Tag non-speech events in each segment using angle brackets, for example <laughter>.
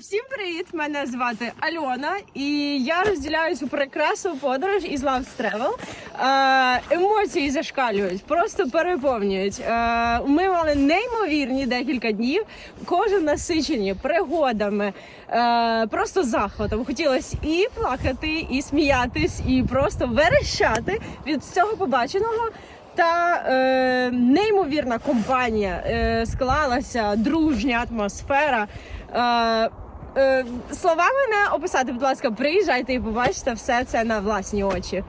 Всім привіт! Мене звати Альона, і я розділяю цю прекрасну подорож із Love Travel. Емоції зашкалюють, просто переповнюють. Ми мали неймовірні декілька днів, кожен насичені пригодами, просто захватом. Хотілося і плакати, і сміятись, і просто верещати від всього побаченого. Та е, неймовірна компанія е, склалася, дружня атмосфера. Е, е, словами не описати, будь ласка, приїжджайте і побачите все це на власні очі.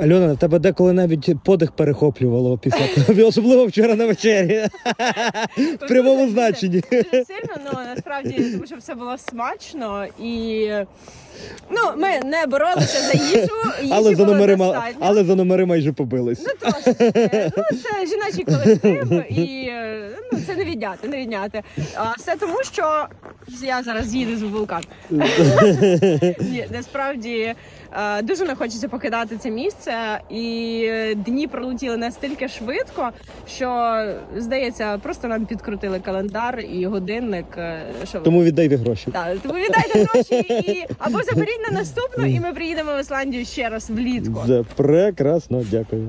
Альона, тебе деколи навіть подих перехоплювало після того, особливо вчора на вечері. В прямому значенні. Дуже сильно, ну насправді, тому що все було смачно і. Ну, ми не боролися за їжу, <laughs> їжі Але за було номери ма- достатньо. але за номери майже побились. Ну трошки. Ну це жіночий колектив, <laughs> і е, ну це не відняти, не відняти. А все тому, що я зараз їду з вулкан. <laughs> Ні, насправді е, дуже не хочеться покидати це місце, і дні пролетіли настільки швидко, що здається, просто нам підкрутили календар і годинник. е, Що Тому віддайте гроші. так, тому віддайте гроші і або заберіть на наступну, і ми приїдемо в Ісландію ще раз влітку. Це прекрасно, дякую.